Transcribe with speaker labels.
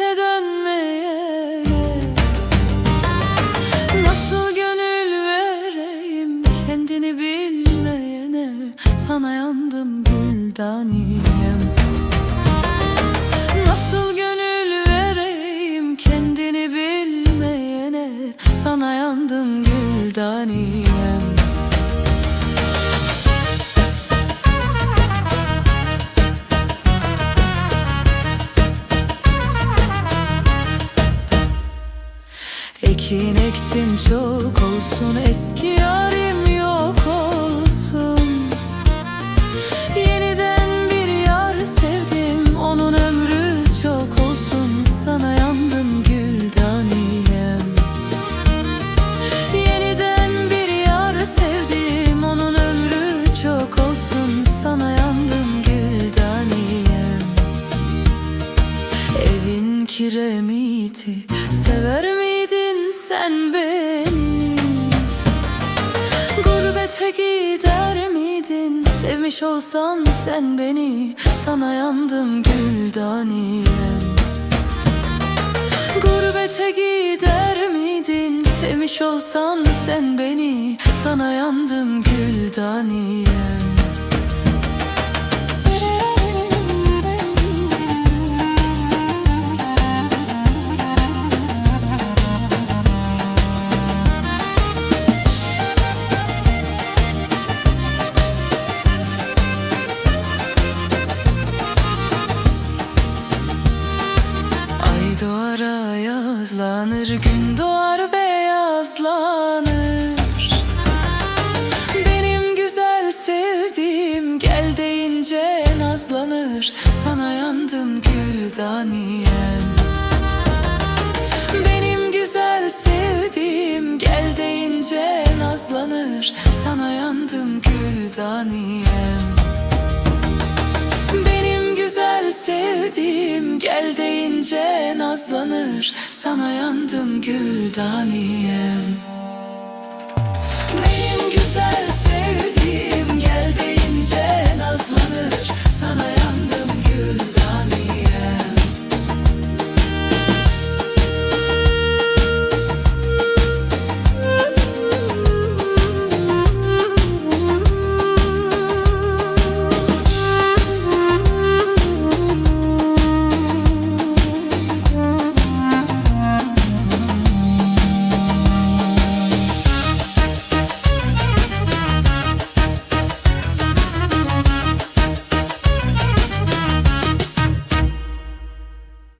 Speaker 1: geçmişe dönmeye Nasıl gönül vereyim kendini bilmeyene? Sana yandım güldaniyem. Nasıl gönül vereyim kendini bilmeyene? Sana yandım güldaniyem. Ektim çok olsun Eski yarim yok olsun. Yeniden bir yar sevdim Onun ömrü çok olsun. Sana yandım güldaniyem. Yeniden bir yar sevdim Onun ömrü çok olsun. Sana yandım güldaniyem. Evin kiremiti Sever miydin sen beni? Gurbete gider miydin? Sevmiş olsan sen beni Sana yandım güldaniyem Gurbete gider miydin? Sevmiş olsan sen beni Sana yandım güldaniyem doğar ayazlanır Gün doğar beyazlanır Benim güzel sevdiğim Gel deyince nazlanır Sana yandım güldaniyem Benim güzel sevdiğim Gel deyince nazlanır Sana yandım güldaniyem benim sevdiğim gel deyince nazlanır. Sana yandım güldaniyem